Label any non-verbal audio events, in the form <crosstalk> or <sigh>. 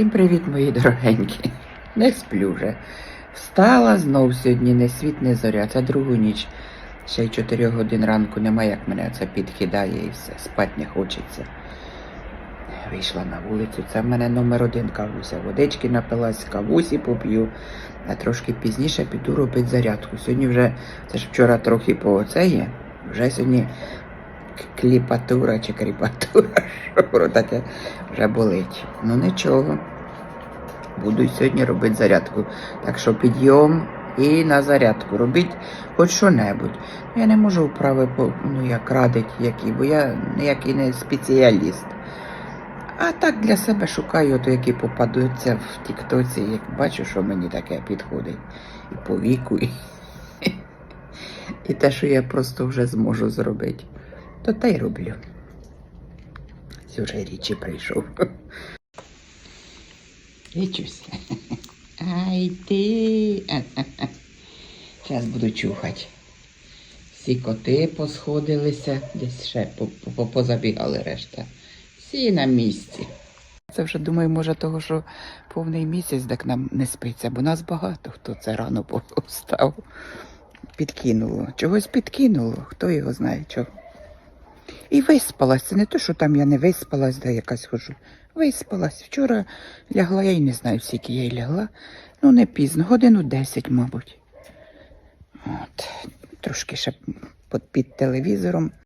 Всім привіт, мої дорогенькі. Не сплю вже. Встала знов сьогодні, не світ, не зоря. Це другу ніч. Ще й 4 годин ранку немає, як мене це підкидає і все. Спать не хочеться. Вийшла на вулицю. Це в мене номер один кавуся. Водички напилась, кавусі поп'ю. А трошки пізніше піду робити зарядку. Сьогодні вже, це ж вчора трохи по оце є. Вже сьогодні кліпатура чи кріпатура, <laughs> що таке вже болить. Ну нічого. Буду сьогодні робити зарядку. Так що підйом і на зарядку. Робіть хоч що-небудь. Я не можу вправи ну, як радить, які, бо я ніякий не спеціаліст. А так для себе шукаю, то які попадуться в Тіктоці, як бачу, що мені таке підходить. І по віку, і, і те, що я просто вже зможу зробити, то те й роблю. Вже річі прийшов. Річусь. Ай ти. Зараз буду чухати. Всі коти посходилися, десь ще по- по- позабігали решта. Всі на місці. Це вже думаю, може, того, що повний місяць так нам не спиться, бо нас багато хто це рано встав. Підкинуло. Чогось підкинуло, хто його знає чого. І виспалася. Не то, що там я не виспалась, де якась хожу. Виспалась. Вчора лягла, я й не знаю, скільки я й лягла. Ну, не пізно, годину 10, мабуть. От. Трошки ще під телевізором